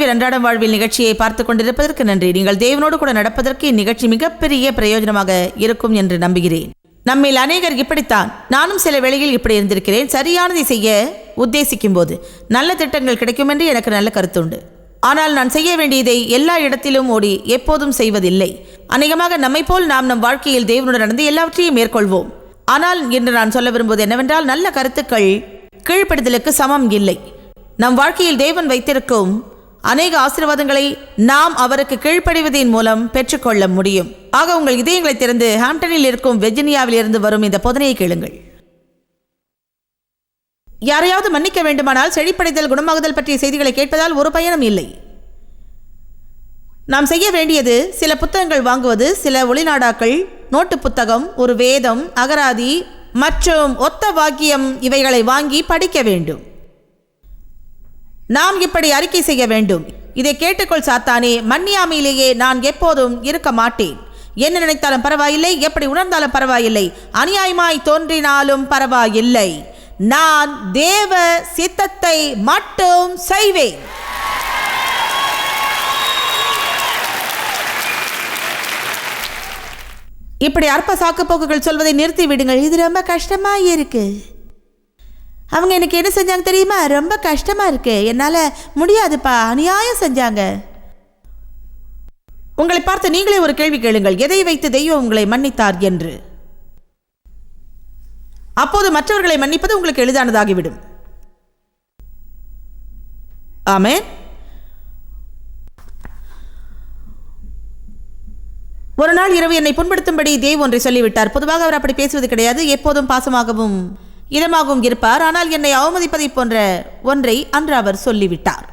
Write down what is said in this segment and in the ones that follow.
ஆனந்தமடைவில் அன்றாடம் வாழ்வில் நிகழ்ச்சியை பார்த்து கொண்டிருப்பதற்கு நன்றி. நீங்கள் தேவனோடு கூட நடப்பதற்கு இந்நிகழ்ச்சி மிகப்பெரிய பிரயோஜனமாக இருக்கும் என்று நம்புகிறேன். நம்மில் அநேகர் இப்படித்தான். நானும் சில வேளையில் இப்படி இருந்திருக்கிறேன். சரியானதை செய்ய உத்தேசிக்கும் போது நல்ல திட்டங்கள் கிடைக்கும் என்று எனக்கு நல்ல கருத்துண்டு. ஆனால் நான் செய்ய வேண்டியதை எல்லா இடத்திலும் ஓடி எப்போதும் செய்வதில்லை. அநேகமாக நம்மை போல் நாம் நம் வாழ்க்கையில் தேவனுடன் நடந்து எல்லாவற்றையும் மேற்கொள்வோம். ஆனால் இன்று நான் சொல்ல விரும்புவது என்னவென்றால் நல்ல கருத்துக்கள் கீழ்ப்படுதலுக்கு சமம் இல்லை. நம் வாழ்க்கையில் தேவன் வைத்திருக்கும் அநேக ஆசீர்வாதங்களை நாம் அவருக்கு கீழ்ப்படிவதன் மூலம் பெற்றுக்கொள்ள முடியும். ஆக உங்கள் இதயங்களை திறந்து ஹாம்டனில் இருக்கும் வெர்ஜினியாவில் இருந்து வரும் இந்த போதனையை கேளுங்கள். யாரையாவது மன்னிக்க வேண்டுமானால் செழிப்படைதல் குணமாகுதல் பற்றிய செய்திகளை கேட்பதால் ஒரு பயனும் இல்லை. நாம் செய்ய வேண்டியது சில புத்தகங்கள் வாங்குவது சில ஒளிநாடாக்கள் நோட்டு புத்தகம் ஒரு வேதம் அகராதி மற்றும் ஒத்த வாக்கியம் இவைகளை வாங்கி படிக்க வேண்டும். நாம் இப்படி அறிக்கை செய்ய வேண்டும். இதை கேட்டுக்கொள் சாத்தானே மன்னியாமையிலேயே நான் எப்போதும் இருக்க மாட்டேன். என்ன நினைத்தாலும் பரவாயில்லை எப்படி உணர்ந்தாலும் பரவாயில்லை அநியாயமாய் தோன்றினாலும் பரவாயில்லை. நான் தேவ சித்தத்தை மட்டும் செய்வேன். இப்படி அற்ப சாக்குப்போக்குகள் சொல்வதை நிறுத்தி விடுங்கள் இது ரொம்ப கஷ்டமாக இருக்குது அவங்க எனக்கு என்ன செஞ்சாங்க தெரியுமா? ரொம்ப கஷ்டமாக இருக்கு. என்னால் முடியாதுப்பா. அநியாயம் செஞ்சாங்க. உங்களை பார்த்து நீங்களே ஒரு கேள்வி கேளுங்கள். எதை வைத்து தெய்வம் உங்களை மன்னித்தார் என்று? அப்போது மற்றவர்களை மன்னிப்பது உங்களுக்கு எளிதானதாகிவிடும். ஆமே ஒரு நாள் இரவு என்னை புண்படுத்தும்படி தேவ் ஒன்றை சொல்லிவிட்டார். பொதுவாக அவர் அப்படி பேசுவது கிடையாது. எப்போதும் பாசமாகவும் இதமாகவும் இருப்பார். ஆனால் என்னை அவமதிப்பதை போன்ற ஒன்றை அன்று அவர் சொல்லிவிட்டார்.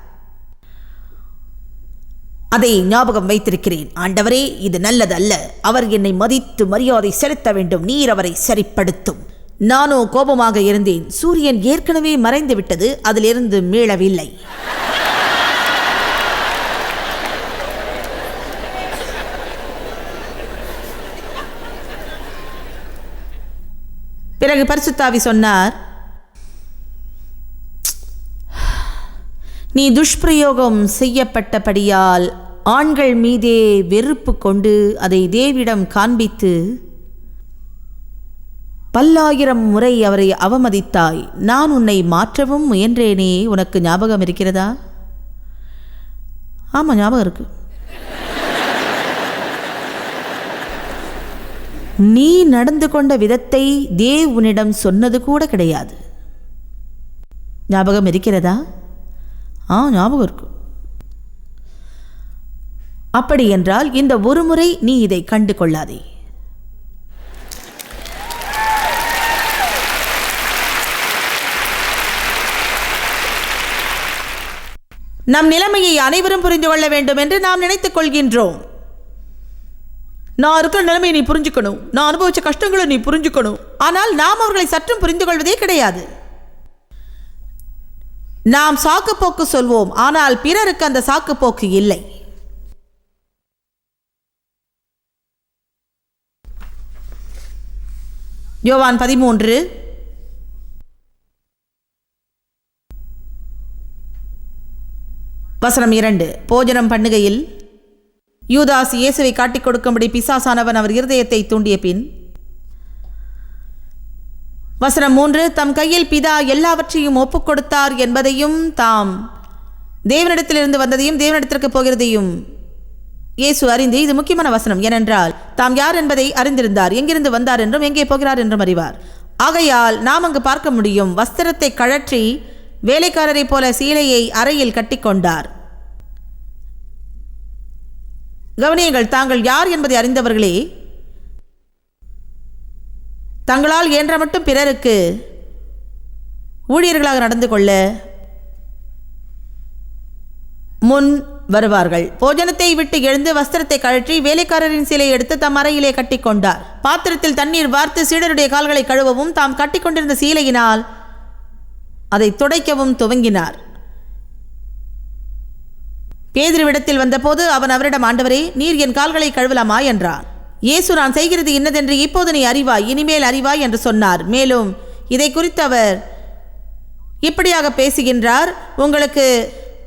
அதை ஞாபகம் வைத்திருக்கிறேன். ஆண்டவரே இது நல்லதல்ல. அவர் என்னை மதித்து மரியாதை செலுத்த வேண்டும். நீர் அவரை சரிப்படுத்தும். நானோ கோபமாக இருந்தேன். சூரியன் ஏற்கனவே மறைந்து விட்டது அதிலிருந்து மீளவில்லை. பிறகு பரிசுத்தாவி சொன்னார் நீ துஷ்பிரயோகம் செய்யப்பட்டபடியால் ஆண்கள் மீதே வெறுப்பு கொண்டு அதை தேவிடம் காண்பித்து பல்லாயிரம் முறை அவரை அவமதித்தாய். நான் உன்னை மாற்றவும் முயன்றேனே. உனக்கு ஞாபகம் இருக்கிறதா? ஆமாம் ஞாபகம் இருக்குது நீ நடந்து கொண்ட விதத்தை தேவ் உன்னிடம் சொன்னது கூட கிடையாது. ஞாபகம் இருக்கிறதா? ஆ ஞாபகம் இருக்கும் அப்படி என்றால் இந்த ஒரு முறை நீ இதை கண்டு கொள்ளாதே. நம் நிலைமையை அனைவரும் புரிந்து கொள்ள வேண்டும் என்று நாம் நினைத்துக் கொள்கின்றோம். நான் இருக்கிற நிலைமையை நீ புரிஞ்சுக்கணும். நான் அனுபவிச்ச கஷ்டங்களை நீ புரிஞ்சுக்கணும். ஆனால் நாம் அவர்களை சற்றும் புரிந்து கொள்வதே கிடையாது. நாம் சாக்குப்போக்கு சொல்வோம். ஆனால் பிறருக்கு அந்த சாக்குப்போக்கு இல்லை. யோவான் பதிமூன்று. வசனம் இரண்டு. போஜனம் பண்ணுகையில் யூதாஸ் இயேசுவை காட்டிக் கொடுக்கும்படி பிசாசானவன் அவர் இருதயத்தை தூண்டிய பின் வசனம் மூன்று தம் கையில் பிதா எல்லாவற்றையும் ஒப்புக் கொடுத்தார் என்பதையும் தாம் தேவனிடத்திலிருந்து வந்ததையும் தேவனிடத்திற்கு போகிறதையும் இயேசு அறிந்து இது முக்கியமான வசனம். ஏனென்றால் தாம் யார் என்பதை அறிந்திருந்தார் எங்கிருந்து வந்தார் என்றும் எங்கே போகிறார் என்றும் அறிவார். ஆகையால் நாம் அங்கு பார்க்க முடியும் வஸ்திரத்தை கழற்றி வேலைக்காரரைப் போல சீலையை அறையில் கட்டிக்கொண்டார். கவனியங்கள் தாங்கள் யார் என்பதை அறிந்தவர்களே தங்களால் இயன்ற மட்டும் பிறருக்கு ஊழியர்களாக நடந்து கொள்ள முன் வருவார்கள். போஜனத்தை விட்டு எழுந்து வஸ்திரத்தை கழற்றி வேலைக்காரரின் சிலை எடுத்து தம் அறையிலே கட்டிக்கொண்டார் பாத்திரத்தில் தண்ணீர் வார்த்து சீடருடைய கால்களை கழுவவும் தாம் கட்டிக்கொண்டிருந்த சீலையினால் அதை துடைக்கவும் துவங்கினார். பேதிருவிடத்தில் வந்தபோது அவன் அவரிடம் ஆண்டவரே நீர் என் கால்களை கழுவலாமா? என்றான். இயேசு நான் செய்கிறது இன்னதென்று இப்போது நீ அறிவாய் இனிமேல் அறிவாய் என்று சொன்னார். மேலும் இதை குறித்து அவர் இப்படியாக பேசுகின்றார் உங்களுக்கு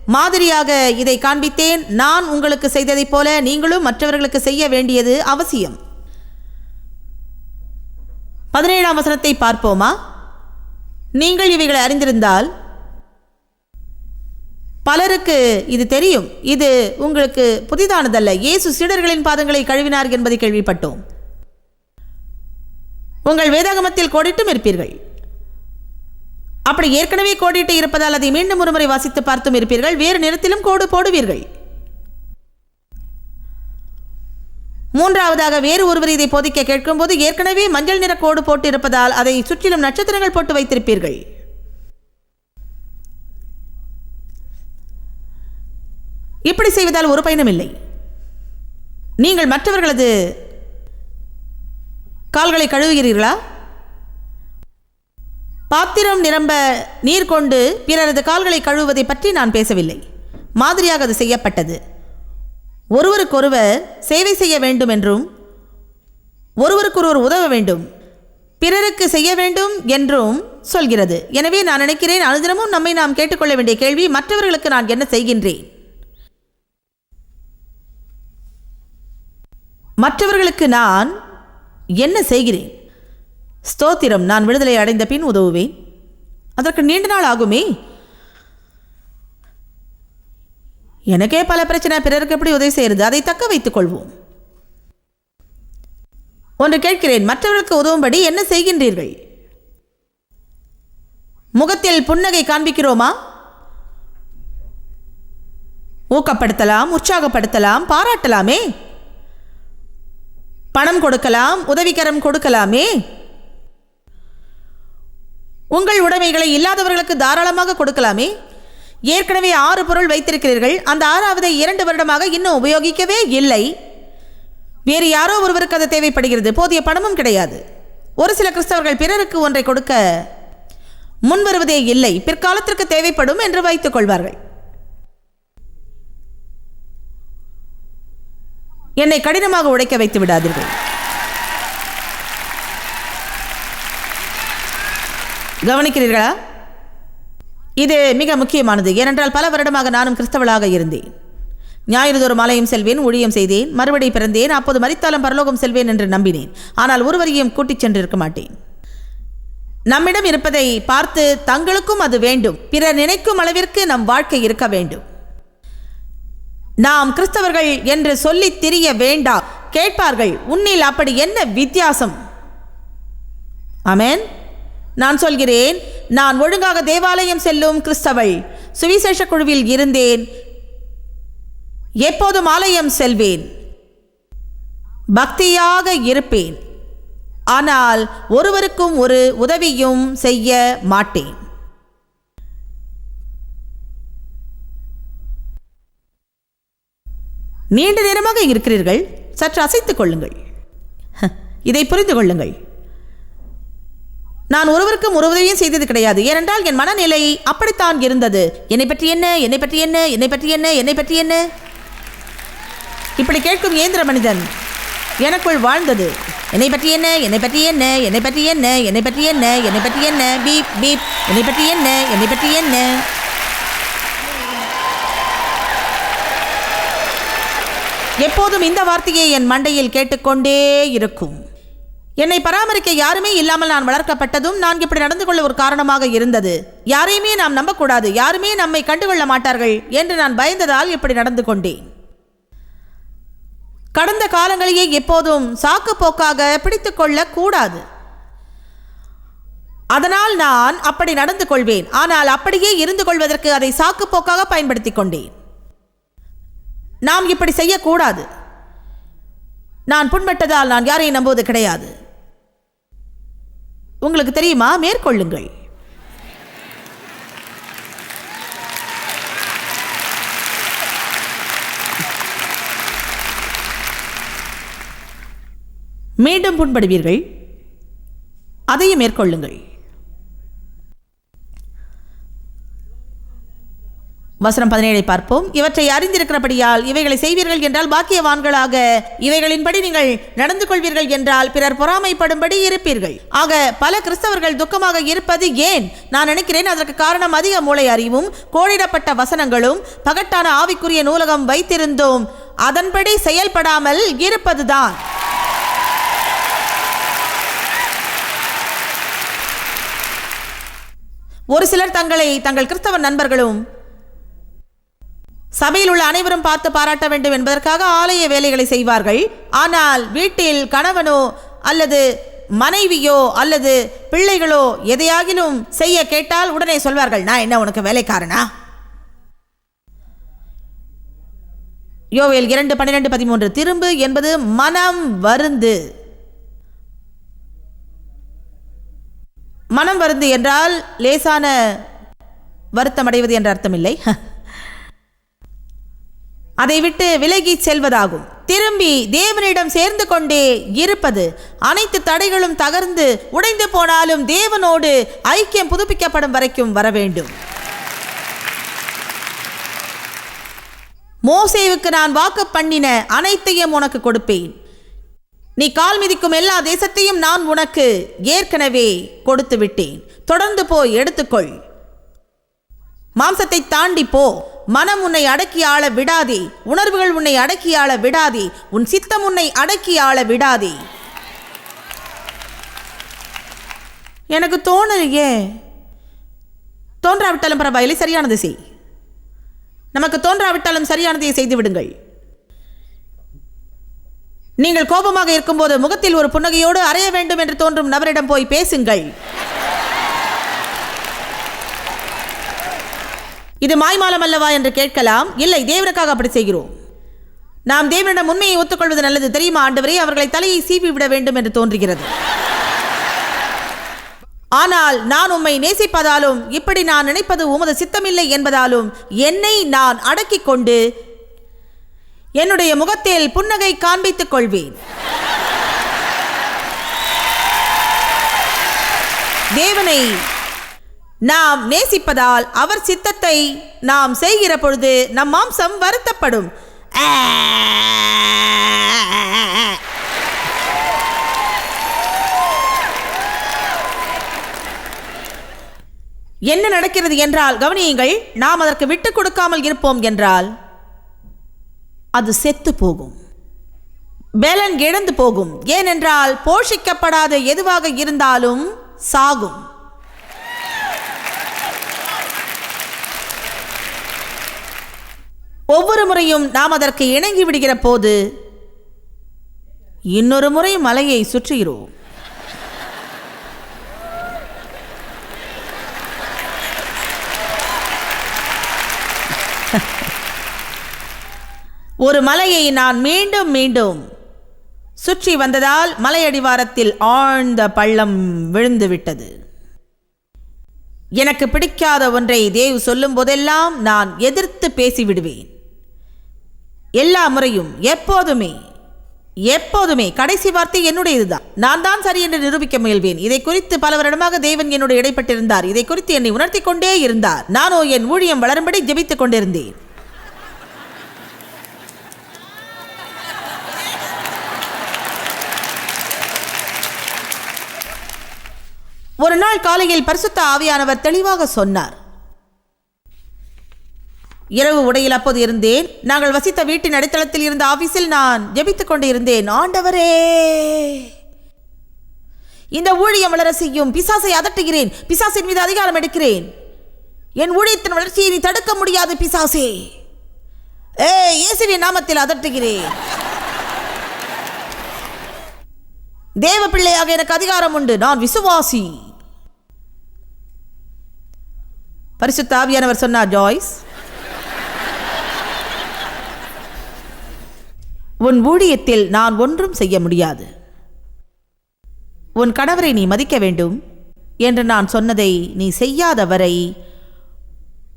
மாதிரியாக இதை காண்பித்தேன் நான் உங்களுக்கு செய்ததைப் போல நீங்களும் மற்றவர்களுக்கு செய்ய வேண்டியது அவசியம். பதினேழாம் வசனத்தை பார்ப்போமா? நீங்கள் இவைகளை அறிந்திருந்தால் பலருக்கு இது தெரியும். இது உங்களுக்கு புதிதானதல்ல. இயேசு சீடர்களின் பாதங்களை கழுவினார் என்பதை கேள்விப்பட்டோம். உங்கள் வேதாகமத்தில் கோடிட்டும் இருப்பீர்கள். அப்படி ஏற்கனவே கோடிட்டு இருப்பதால் அதை மீண்டும் ஒருமுறை வாசித்து பார்த்தும் இருப்பீர்கள். வேறு நிறத்திலும் கோடு போடுவீர்கள். மூன்றாவதாக வேறு ஒருவர் இதை போதிக்க கேட்கும்போது ஏற்கனவே மஞ்சள் நிற கோடு போட்டு இருப்பதால் அதை சுற்றிலும் நட்சத்திரங்கள் போட்டு வைத்திருப்பீர்கள். இப்படி செய்வதால் ஒரு பயனும் இல்லை? நீங்கள் மற்றவர்களது கால்களை கழுவுகிறீர்களா? பாத்திரம் நிரம்ப நீர் கொண்டு பிறரது கால்களை கழுவுவதை பற்றி நான் பேசவில்லை. மாதிரியாக அது செய்யப்பட்டது. ஒருவருக்கொருவர் சேவை செய்ய வேண்டும் என்றும் ஒருவருக்கொருவர் உதவ வேண்டும். பிறருக்கு செய்ய வேண்டும் என்றும் சொல்கிறது. எனவே நான் நினைக்கிறேன் அனுதினமும் நம்மை நாம் கேட்டுக்கொள்ள வேண்டிய கேள்வி மற்றவர்களுக்கு நான் என்ன செய்கின்றேன்? மற்றவர்களுக்கு நான் என்ன செய்கிறேன்? ஸ்தோத்திரம். நான் விடுதலை அடைந்த பின் உதவுவேன். அதற்கு நீண்ட நாள் ஆகுமே? எனக்கே பல பிரச்சனை பிறருக்கு எப்படி உதவி செய்கிறது? அதை தக்க வைத்துக் கொள்வோம். ஒன்று கேட்கிறேன். மற்றவர்களுக்கு உதவும்படி என்ன செய்கின்றீர்கள்? முகத்தில் புன்னகை காண்பிக்கிறோமா? ஊக்கப்படுத்தலாம் உற்சாகப்படுத்தலாம் பாராட்டலாமே? பணம் கொடுக்கலாம் உதவிக்கரம் கொடுக்கலாமே? உங்கள் உடைமைகளை இல்லாதவர்களுக்கு தாராளமாக கொடுக்கலாமே? ஏற்கனவே ஆறு பொருள் வைத்திருக்கிறீர்கள் அந்த ஆறாவதை இரண்டு வருடமாக இன்னும் உபயோகிக்கவே இல்லை. வேறு யாரோ ஒருவருக்கு அது தேவைப்படுகிறது போதிய பணமும் கிடையாது. ஒரு சில கிறிஸ்தவர்கள் பிறருக்கு ஒன்றை கொடுக்க முன்வருவதே இல்லை பிற்காலத்திற்கு தேவைப்படும் என்று வைத்துக் கொள்வார்கள். என்னை கடினமாக உடைக்க வைத்து விடாதீர்கள். கவனிக்கிறீர்களா? இது மிக முக்கியமானது. ஏனென்றால் பல வருடமாக நானும் கிறிஸ்தவளாக இருந்தேன். ஞாயிறுதோறும் ஆலயம் செல்வேன் ஊழியம் செய்தேன் மறுபடி பிறந்தேன் அப்போது மறித்தாலும் பரலோகம் செல்வேன் என்று நம்பினேன். ஆனால் ஒருவரையும் கூட்டிச் சென்றிருக்க மாட்டேன். நம்மிடம் இருப்பதை பார்த்து தங்களுக்கும் அது வேண்டும். பிறர் நினைக்கும் அளவிற்கு நம் வாழ்க்கை இருக்க வேண்டும். நாம் கிறிஸ்தவர்கள் என்று சொல்லித் திரிய வேண்டாம் கேட்பார்கள் உன்னில் அப்படி என்ன வித்தியாசம்? அமேன் நான் சொல்கிறேன் நான் ஒழுங்காக தேவாலயம் செல்லும் கிறிஸ்தவள். சுவிசேஷ குழுவில் இருந்தேன். எப்போதும் ஆலயம் செல்வேன். பக்தியாக இருப்பேன். ஆனால் ஒருவருக்கும் ஒரு உதவியும் செய்ய மாட்டேன். நீண்ட நேரமாக இருக்கிறீர்கள் சற்று அசைத்துக் கொள்ளுங்கள் இதை புரிந்து கொள்ளுங்கள் நான் ஒருவருக்கும் ஒரு உதவியும் செய்தது கிடையாது ஏனென்றால் என் மனநிலை அப்படித்தான் இருந்தது என்னை பற்றி என்ன என்னை பற்றி என்ன என்னை பற்றி என்ன என்னை பற்றி என்ன இப்படி கேட்கும் இயந்திர மனிதன் எனக்குள் வாழ்ந்தது என்னை பற்றி என்ன என்னை பற்றி என்ன என்னை பற்றி என்ன என்னை பற்றி என்ன என்னை பற்றி என்ன பீப் பீப் என்னை பற்றி என்ன என்னை பற்றி என்ன எப்போதும் இந்த வார்த்தையை என் மண்டையில் கேட்டுக்கொண்டே இருக்கும். என்னை பராமரிக்க யாருமே இல்லாமல் நான் வளர்க்கப்பட்டதும் நான் இப்படி நடந்து கொள்ள ஒரு காரணமாக இருந்தது. யாரையுமே நாம் நம்பக்கூடாது. யாருமே நம்மை கண்டுகொள்ள மாட்டார்கள் என்று நான் பயந்ததால் இப்படி நடந்து கொண்டேன். கடந்த காலங்களையே எப்போதும் சாக்கு போக்காக பிடித்து கூடாது. அதனால் நான் அப்படி நடந்து கொள்வேன். ஆனால் அப்படியே இருந்து கொள்வதற்கு அதை சாக்கு போக்காக பயன்படுத்திக் கொண்டேன். நாம் இப்படி செய்யக்கூடாது. நான் புண்பட்டதால் நான் யாரையும் நம்புவது கிடையாது. உங்களுக்கு தெரியுமா? மேற்கொள்ளுங்கள். மீண்டும் புண்படுவீர்கள். அதையும் மேற்கொள்ளுங்கள். வசனம் பதினேழை பார்ப்போம். இவற்றை அறிந்திருக்கிறபடியால் இவைகளை செய்வீர்கள் என்றால் பாக்கியவான்களாக. இவைகளின்படி நீங்கள் நடந்து கொள்வீர்கள் என்றால் பிறர் பொறாமைப்படும்படி இருப்பீர்கள். ஆக பல கிறிஸ்தவர்கள் துக்கமாக இருப்பது ஏன்? நான் நினைக்கிறேன் அதற்கு காரணம் அதிக மூளை அறிவும் கோடிடப்பட்ட வசனங்களும் பகட்டான ஆவிக்குரிய நூலகம் வைத்திருந்தோம். அதன்படி செயல்படாமல் இருப்பதுதான். ஒரு சிலர் தங்களை தங்கள் கிறிஸ்தவ நண்பர்களும் சபையில் உள்ள அனைவரும் பார்த்து பாராட்ட வேண்டும் என்பதற்காக ஆலய வேலைகளை செய்வார்கள். ஆனால் வீட்டில் கணவனோ அல்லது மனைவியோ அல்லது பிள்ளைகளோ எதையாகிலும் செய்ய கேட்டால் உடனே சொல்வார்கள் நான் என்ன உனக்கு வேலைக்காரனா? யோவேல் இரண்டு பன்னிரெண்டு பதிமூன்று. திரும்பு என்பது மனம் வருந்து. மனம் வருந்து என்றால் லேசான வருத்தம் அடைவது என்ற அர்த்தமில்லை அதை விட்டு விலகி செல்வதாகும். திரும்பி தேவனிடம் சேர்ந்து கொண்டே இருப்பது அனைத்து தடைகளும் தகர்ந்து உடைந்து போனாலும் தேவனோடு ஐக்கியம் புதுப்பிக்கப்படும் வரைக்கும் வர வேண்டும் மோசேவுக்கு நான் வாக்கு பண்ணின அனைத்தையும் உனக்கு கொடுப்பேன். நீ கால் மிதிக்கும் எல்லா தேசத்தையும் நான் உனக்கு ஏற்கனவே கொடுத்து விட்டேன் தொடர்ந்து போய் எடுத்துக்கொள். மாம்சத்தை தாண்டி போ. மனம் உன்னை அடக்கி ஆள விடாதே. உணர்வுகள் உன்னை அடக்கி ஆள விடாதே. உன் சித்தம் உன்னை அடக்கி ஆள விடாதே. எனக்கு தோணலையே. தோன்றாவிட்டாலும் பரவாயில்லை சரியானது செய். நமக்கு தோன்றாவிட்டாலும் சரியானதை செய்து விடுங்கள். நீங்கள் கோபமாக இருக்கும்போது முகத்தில் ஒரு புன்னகையோடு அறைய வேண்டும் என்று தோன்றும் நபரிடம் போய் பேசுங்கள். இது மாய்மாலம் அல்லவா என்று கேட்கலாம். இல்லை தேவனுக்காக அப்படி செய்கிறோம். நாம் தேவனிடம் உண்மையை ஒத்துக்கொள்வது நல்லது தெரியுமா? ஆண்டவரே அவர்களை தலையை சீவி விட வேண்டும் என்று தோன்றுகிறது. ஆனால் நான் உம்மை நேசிப்பதாலும் இப்படி நான் நினைப்பது உமது சித்தமில்லை என்பதாலும் என்னை நான் அடக்கிக் கொண்டு என்னுடைய முகத்தில் புன்னகை காண்பித்துக் கொள்வேன். தேவனை நாம் நேசிப்பதால் அவர் சித்தத்தை நாம் செய்கிற பொழுது நம் மாம்சம் வருத்தப்படும். என்ன நடக்கிறது என்றால் கவனியுங்கள் நாம் அதற்கு விட்டுக் கொடுக்காமல் இருப்போம் என்றால் அது செத்து போகும். பேலன் இழந்து போகும். ஏனென்றால் போஷிக்கப்படாத எதுவாக இருந்தாலும் சாகும். ஒவ்வொரு முறையும் நாம் அதற்கு இணங்கி விடுகிற போது இன்னொரு முறை மலையை சுற்றுகிறோம். ஒரு மலையை நான் மீண்டும் மீண்டும் சுற்றி வந்ததால் மலையடிவாரத்தில் ஆழ்ந்த பள்ளம் விழுந்து விட்டது. எனக்கு பிடிக்காத ஒன்றை தேவ் சொல்லும் போதெல்லாம் நான் எதிர்த்து பேசிவிடுவேன். எல்லா முறையும் எப்போதுமே எப்போதுமே கடைசி வார்த்தை என்னுடையதுதான். நான் தான் சரி என்று நிரூபிக்க முயல்வேன். இதை குறித்து பல வருடமாக தேவன் என்னோடு இடைப்பட்டிருந்தார். இதை குறித்து என்னை உணர்த்தி கொண்டே இருந்தார். நானோ என் ஊழியம் வளரும்படி ஜெபித்துக் கொண்டிருந்தேன். ஒரு நாள் காலையில் பரிசுத்த ஆவியானவர் தெளிவாக சொன்னார். இரவு உடையில் அப்போது இருந்தேன். நாங்கள் வசித்த வீட்டின் அடித்தளத்தில் இருந்த ஆபீஸில் நான் ஜெபித்துக் கொண்டு இருந்தேன் ஆண்டவரே! இந்த ஊழியம் வளர செய்யும். பிசாசை அதட்டுகிறேன். பிசாசின் மீது அதிகாரம் எடுக்கிறேன். என் ஊழியத்தின் வளர்ச்சியை நீ தடுக்க முடியாது பிசாசே. ஏ இயேசுவின் நாமத்தில் அதட்டுகிறேன். தேவ பிள்ளையாக எனக்கு அதிகாரம் உண்டு. நான் விசுவாசி. பரிசுத்த ஆவியானவர் சொன்னார் ஜாய்ஸ் உன் ஊழியத்தில் நான் ஒன்றும் செய்ய முடியாது. உன் கணவரை நீ மதிக்க வேண்டும் என்று நான் சொன்னதை நீ செய்யாத வரை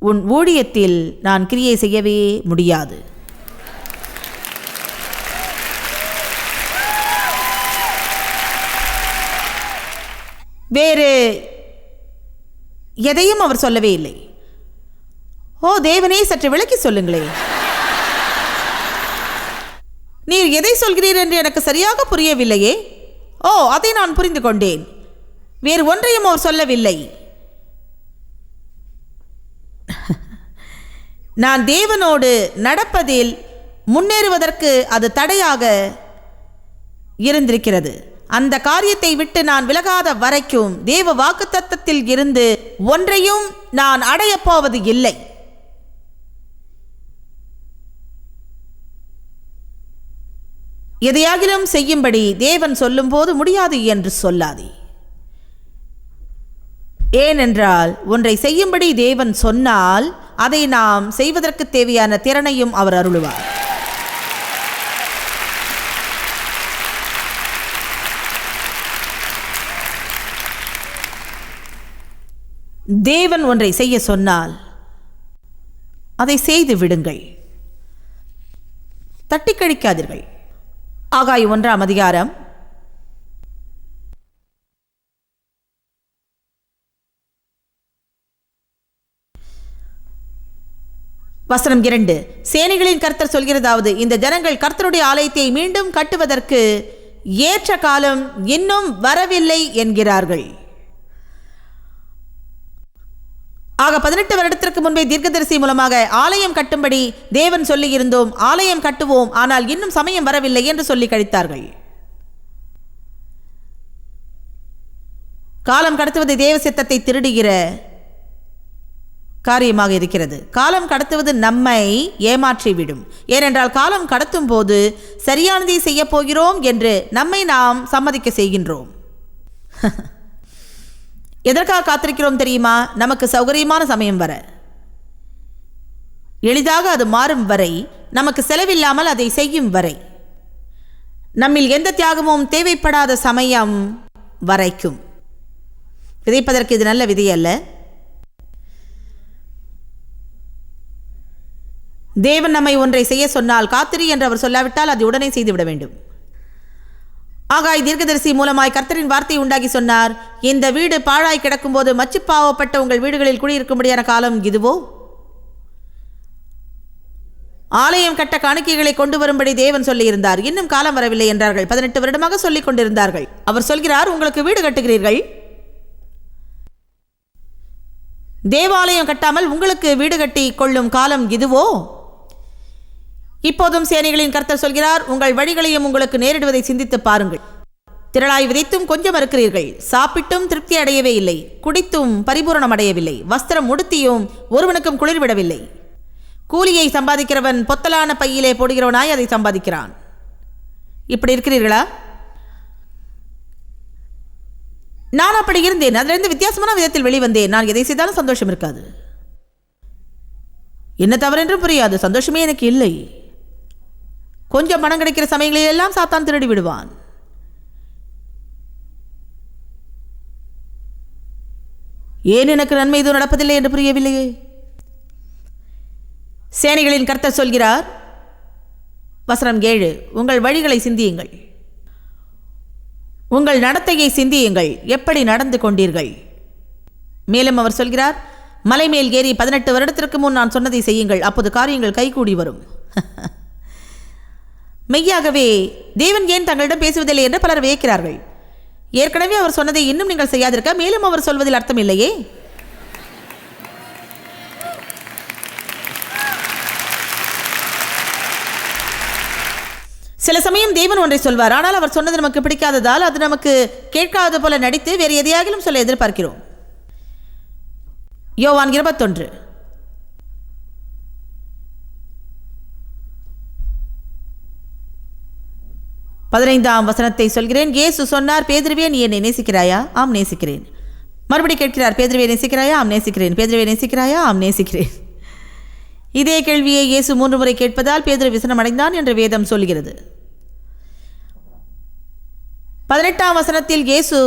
உன் ஊழியத்தில் நான் கிரியை செய்யவே முடியாது. வேறு எதையும் அவர் சொல்லவே இல்லை. ஓ தேவனே சற்று விளக்கி சொல்லுங்களேன். நீர் எதை சொல்கிறீர் என்று எனக்கு சரியாக புரியவில்லையே. ஓ அதை நான் புரிந்து கொண்டேன் வேறு ஒன்றையும் அவர் சொல்லவில்லை. நான் தேவனோடு நடப்பதில் முன்னேறுவதற்கு அது தடையாக இருந்திருக்கிறது. அந்த காரியத்தை விட்டு நான் விலகாத வரைக்கும் தேவ வாக்குத்தத்தத்தில் இருந்து ஒன்றையும் நான் அடையப்போவது இல்லை. எதையாகிலும் செய்யும்படி தேவன் சொல்லும்போது முடியாது என்று சொல்லாதே. ஏனென்றால் ஒன்றை செய்யும்படி தேவன் சொன்னால் அதை நாம் செய்வதற்கு தேவையான திறனையும் அவர் அருளுவார். தேவன் ஒன்றை செய்ய சொன்னால் அதை செய்து விடுங்கள். தட்டி கழிக்காதீர்கள். ஆகாய் ஒன்றாம் அதிகாரம். வசனம் இரண்டு. சேனைகளின் கர்த்தர் சொல்கிறதாவது இந்த ஜனங்கள் கர்த்தருடைய ஆலயத்தை மீண்டும் கட்டுவதற்கு ஏற்ற காலம் இன்னும் வரவில்லை என்கிறார்கள். ஆக பதினெட்டு வருடத்திற்கு முன்பே தீர்க்கதரிசி மூலமாக ஆலயம் கட்டும்படி தேவன் சொல்லியிருந்தோம். ஆலயம் கட்டுவோம். ஆனால் இன்னும் சமயம் வரவில்லை என்று சொல்லி கழித்தார்கள். காலம் கடத்துவது தேவ சித்தத்தை திருடுகிற காரியமாக இருக்கிறது. காலம் கடத்துவது நம்மை ஏமாற்றிவிடும். ஏனென்றால் காலம் கடத்தும் போது சரியானதை செய்யப் போகிறோம் என்று நம்மை நாம் சம்மதிக்க செய்கின்றோம். எதற்காக காத்திருக்கிறோம் தெரியுமா? நமக்கு சௌகரியமான சமயம் வர. எளிதாக அது மாறும் வரை நமக்கு செலவில்லாமல் அதை செய்யும் வரை. நம்மில் எந்த தியாகமும் தேவைப்படாத சமயம் வரைக்கும். விதைப்பதற்கு இது நல்ல விதை அல்ல. தேவன் நம்மை ஒன்றை செய்ய சொன்னால் காத்திரி என்று அவர் சொல்லாவிட்டால் அதை உடனே செய்துவிட வேண்டும். ஆகாய் தீர்க்கதரிசி மூலமாய் கர்த்தரின் வார்த்தை உண்டாகி சொன்னார். இந்த வீடு பாழாய் கிடக்கும்போது மச்சுப்பாவப்பட்ட உங்கள் வீடுகளில் குடியிருக்கும்படியான காலம் இதுவோ? ஆலயம் கட்ட காணிக்கைகளை கொண்டு வரும்படி தேவன் சொல்லியிருந்தார். இன்னும் காலம் வரவில்லை என்றார்கள். பதினெட்டு வருடமாக சொல்லிக் கொண்டிருந்தார்கள். அவர் சொல்கிறார் உங்களுக்கு வீடு கட்டுகிறீர்கள். தேவாலயம் கட்டாமல் உங்களுக்கு வீடு கட்டி கொள்ளும் காலம் இதுவோ? இப்போதும் சேனைகளின் கர்த்தர் சொல்கிறார் உங்கள் வழிகளையும் உங்களுக்கு நேரிடுவதை சிந்தித்து பாருங்கள். திரளாய் விதைத்தும் கொஞ்சம் இருக்கிறீர்கள் சாப்பிட்டும் திருப்தி அடையவே இல்லை. குடித்தும் பரிபூரணம் அடையவில்லை. வஸ்திரம் உடுத்தியும் ஒருவனுக்கும் குளிர்விடவில்லை கூலியை சம்பாதிக்கிறவன் பொத்தலான பையிலே போடுகிறவனாய் அதை சம்பாதிக்கிறான். இப்படி இருக்கிறீர்களா? நான் அப்படி இருந்தேன். அதிலிருந்து வித்தியாசமான விதத்தில் வெளிவந்தேன். நான் எதை செய்தாலும் சந்தோஷம் இருக்காது. என்ன தவறென்றும் புரியாது. சந்தோஷமே எனக்கு இல்லை. கொஞ்சம் பணம் கிடைக்கிற சமயங்களில் எல்லாம் சாத்தான் திருடி விடுவான். ஏன் எனக்கு நன்மை எதுவும் நடப்பதில்லை என்று புரியவில்லையே? சேனைகளின் கர்த்தர் சொல்கிறார் வசனம் ஏழு உங்கள் வழிகளை சிந்தியுங்கள். உங்கள் நடத்தையை சிந்தியுங்கள் எப்படி நடந்து கொண்டீர்கள்? மேலும் அவர் சொல்கிறார் மலை மேல் ஏறி பதினெட்டு வருடத்திற்கு முன் நான் சொன்னதை செய்யுங்கள் அப்போது காரியங்கள் கைகூடி வரும். மெய்யாகவே தேவன் ஏன் தங்களிடம் பேசுவதில்லை என்று பலர் வியக்கிறார்கள். ஏற்கனவே அவர் சொன்னதை இன்னும் நீங்கள் செய்யாதிருக்க மேலும் அவர் சொல்வதில் அர்த்தம் இல்லையே? சில சமயம் தேவன் ஒன்றை சொல்வார் ஆனால் அவர் சொன்னது நமக்கு பிடிக்காததால் அது நமக்கு கேட்காத போல நடித்து வேறு எதையாகிலும் சொல்ல எதிர்பார்க்கிறோம். யோவான் இருபத்தொன்று. பதினைந்தாம் வசனத்தை சொல்கிறேன். ஏசு சொன்னார் பேதிருவே நீ என்னை நேசிக்கிறாயா? ஆம் நேசிக்கிறேன். மறுபடி கேட்கிறார் பேதுருவே நேசிக்கிறாயா? ஆம் நேசிக்கிறேன். பேதுருவே நேசிக்கிறாயா? ஆம் நேசிக்கிறேன். இதே கேள்வியை இயேசு மூன்று முறை கேட்பதால் பேதுரு விசனம் அடைந்தான் என்று வேதம் சொல்கிறது. பதினெட்டாம் வசனத்தில் இயேசு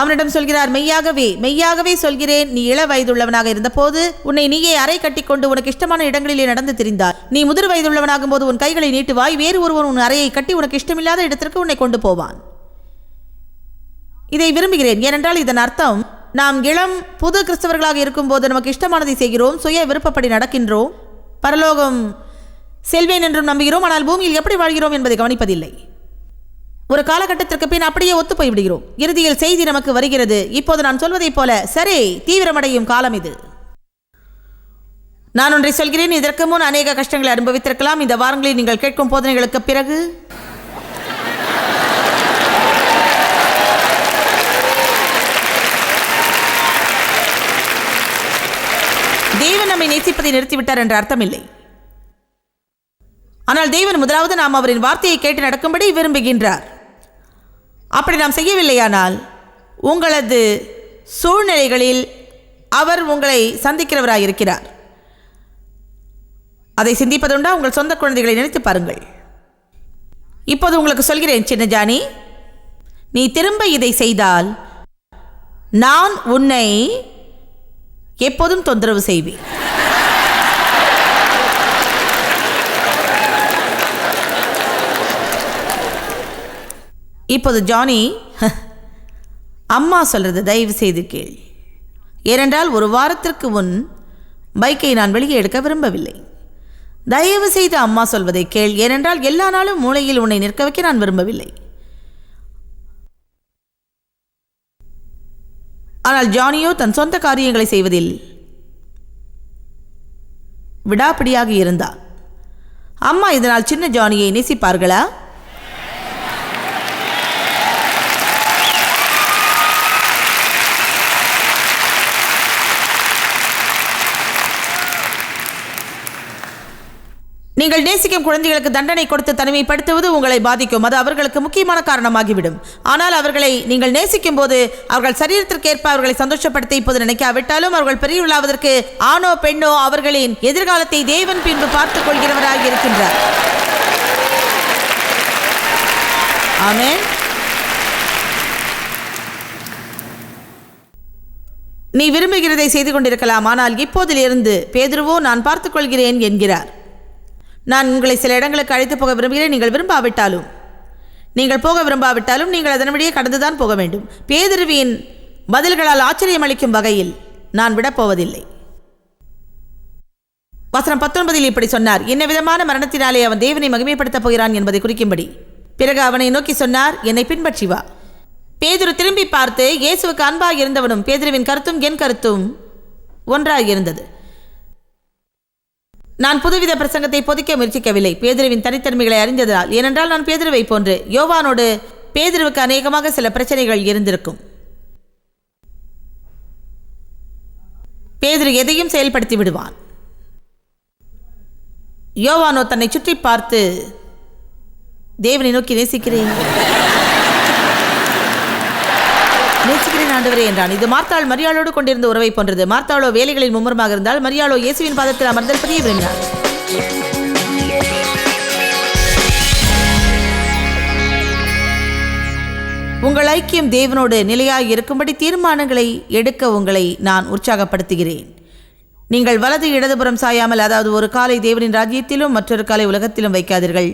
அவனிடம் சொல்கிறார் மெய்யாகவே மெய்யாகவே சொல்கிறேன். நீ இள வயதுள்ளவனாக இருந்தபோது உன்னை நீயே அறை கட்டிக்கொண்டு உனக்கு இஷ்டமான இடங்களிலே நடந்து திரிந்தார் நீ முதிர் வயதுள்ளவனாகும் போது உன் கைகளை நீட்டுவாய் வேறு ஒருவன் உன் அறையை கட்டி உனக்கு இஷ்டமில்லாத இடத்திற்கு உன்னை கொண்டு போவான். இதை விரும்புகிறேன். ஏனென்றால் இதன் அர்த்தம் நாம் இளம் புது கிறிஸ்தவர்களாக இருக்கும்போது நமக்கு இஷ்டமானதை செய்கிறோம் சுய விருப்பப்படி நடக்கின்றோம். பரலோகம் செல்வேன் என்றும் நம்புகிறோம் ஆனால் பூமியில் எப்படி வாழ்கிறோம் என்பதை கவனிப்பதில்லை. ஒரு காலகட்டத்திற்கு பின் அப்படியே ஒத்து போய்விடுகிறோம். இறுதியில் செய்தி நமக்கு வருகிறது. இப்போது நான் சொல்வதைப் போல சரி தீவிரமடையும் காலம் இது. நான் ஒன்றை சொல்கிறேன். இதற்கு முன் அநேக கஷ்டங்களை அனுபவித்திருக்கலாம். இந்த வாரங்களில் நீங்கள் கேட்கும் போதனைகளுக்கு பிறகு. தேவன் நம்மை நேசிப்பதை நிறுத்திவிட்டார் என்ற அர்த்தமில்லை. ஆனால் தேவன் முதலாவது நாம் அவரின் வார்த்தையை கேட்டு நடக்கும்படி விரும்புகின்றார். அப்படி நாம் செய்யவில்லையானால் உங்களது சூழ்நிலைகளில் அவர் உங்களை சந்திக்கிறவராயிருக்கிறார். அதை சிந்திப்பதுண்டா? உங்கள் சொந்த குழந்தைகளை நினைத்து பாருங்கள். இப்போது உங்களுக்கு சொல்கிறேன் சின்ன ஜானி. நீ திரும்ப இதை செய்தால் நான் உன்னை எப்போதும் தொந்தரவு செய்வேன். இப்போது ஜானி அம்மா சொல்கிறது தயவு செய்து கேள். ஏனென்றால் ஒரு வாரத்திற்கு முன் பைக்கை நான் வெளியே எடுக்க விரும்பவில்லை. தயவு செய்து அம்மா சொல்வதை கேள். ஏனென்றால் எல்லா நாளும் மூளையில் உன்னை நிற்க வைக்க நான் விரும்பவில்லை. ஆனால் ஜானியோ தன் சொந்த காரியங்களை செய்வதில் விடாப்பிடியாக இருந்தார் அம்மா இதனால் சின்ன ஜானியை நேசிப்பார்களா? நீங்கள் நேசிக்கும் குழந்தைகளுக்கு தண்டனை கொடுத்து தனிமைப்படுத்துவது உங்களை பாதிக்கும். அது அவர்களுக்கு முக்கியமான காரணமாகிவிடும். ஆனால் அவர்களை நீங்கள் நேசிக்கும் போது அவர்கள் சரீரத்திற்கேற்ப அவர்களை சந்தோஷப்படுத்த இப்போது நினைக்காவிட்டாலும் அவர்கள் பெரியவர்களாவதற்கு ஆணோ பெண்ணோ அவர்களின் எதிர்காலத்தை தேவன் பின்பு பார்த்துக் கொள்கிறவராக இருக்கின்றார். ஆமே நீ விரும்புகிறதை செய்து கொண்டிருக்கலாம். ஆனால் இப்போதிலிருந்து பேதுருவோ நான் பார்த்துக் கொள்கிறேன் என்கிறார். நான் உங்களை சில இடங்களுக்கு அழைத்து போக விரும்புகிறேன் நீங்கள் விரும்பாவிட்டாலும். நீங்கள் போக விரும்பாவிட்டாலும் நீங்கள் அதன்படியே கடந்துதான் போக வேண்டும். பேதுருவின் பதில்களால் ஆச்சரியம் அளிக்கும் வகையில் நான் விடப்போவதில்லை. வசனம் பத்தொன்பதில் இப்படி சொன்னார். என்ன விதமான மரணத்தினாலே அவன் தேவனை மகிமைப்படுத்தப் போகிறான் என்பதை குறிக்கும்படி. பிறகு அவனை நோக்கி சொன்னார் என்னை பின்பற்றி வா. பேதுரு திரும்பி பார்த்து இயேசுவுக்கு அன்பாக இருந்தவனும் பேதுருவின் கருத்தும் என் கருத்தும் ஒன்றாக இருந்தது நான் புதுவித பிரசங்கத்தை பொதிக்க முயற்சிக்கவில்லை. பேதுருவின் தனித்தன்மைகளை அறிந்ததால். ஏனென்றால் நான் பேதுருவை போன்று யோவானோடு பேதுருவுக்கு அநேகமாக சில பிரச்சனைகள் இருந்திருக்கும். பேதுரு எதையும் செயல்படுத்தி விடுவான். யோவானோ தன்னை சுற்றி பார்த்து தேவனை நோக்கி நேசிக்கிறேன். நேசிக்கிறேன் ஆண்டவரே என்றான். இது மார்த்தாள் மரியாளோடு கொண்டிருந்த உறவை போன்றது. மார்த்தாளோ வேலைகளில் மும்முரமாக இருந்தால் மரியாளோ இயேசுவின் பாதத்தில் அமர்ந்தல் பிரிய விரும்பினார் உங்கள் ஐக்கியம் தேவனோடு நிலையாக இருக்கும்படி தீர்மானங்களை எடுக்க உங்களை நான் உற்சாகப்படுத்துகிறேன். நீங்கள் வலது இடதுபுறம் சாயாமல் அதாவது ஒரு காலை தேவனின் ராஜ்யத்திலும் மற்றொரு காலை உலகத்திலும் வைக்காதீர்கள்.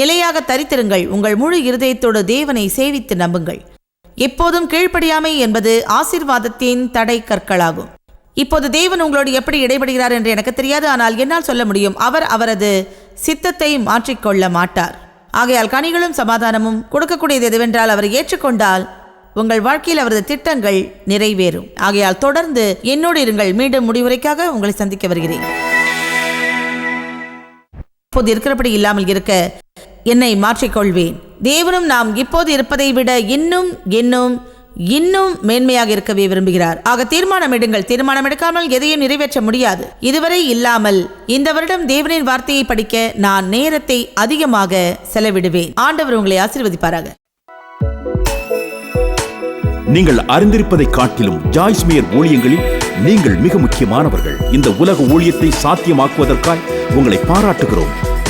நிலையாக தரித்திருங்கள். உங்கள் முழு இருதயத்தோடு தேவனை சேவித்து நம்புங்கள். எப்போதும் கீழ்ப்படியாமை என்பது ஆசீர்வாதத்தின் தடை கற்களாகும். இப்போது தேவன் உங்களோடு எப்படி இடைபடுகிறார் என்று எனக்கு தெரியாது ஆனால் என்னால் சொல்ல முடியும். அவர் அவரது சித்தத்தை மாற்றிக்கொள்ள மாட்டார். ஆகையால் கனிகளும் சமாதானமும் கொடுக்கக்கூடியது எதுவென்றால் அவர் ஏற்றுக்கொண்டால் உங்கள் வாழ்க்கையில் அவரது திட்டங்கள் நிறைவேறும். ஆகையால் தொடர்ந்து என்னோடு இருங்கள். மீண்டும் முடிவுரைக்காக உங்களை சந்திக்க வருகிறேன். இப்போது இருக்கிறபடி இல்லாமல் இருக்க என்னை மாற்றிக்கொள்வேன். தேவனும் நாம் இப்போது இருப்பதை விட இன்னும் இன்னும் இன்னும் மேன்மையாக இருக்கவே விரும்புகிறார். ஆக தீர்மானம் எடுங்கள். தீர்மானம் எடுக்காமல் எதையும் நிறைவேற்ற முடியாது. இதுவரை இல்லாமல் இந்த வருடம் தேவனின் வார்த்தையை படிக்க நான் நேரத்தை அதிகமாக செலவிடுவேன். ஆண்டவர் உங்களை ஆசீர்வதிப்பாராக. நீங்கள் அறிந்திருப்பதை காட்டிலும் ஜாய்ஸ்மியர் ஊழியங்களில் நீங்கள் மிக முக்கியமானவர்கள். இந்த உலக ஊழியத்தை சாத்தியமாக்குவதற்காய் உங்களை பாராட்டுகிறோம்.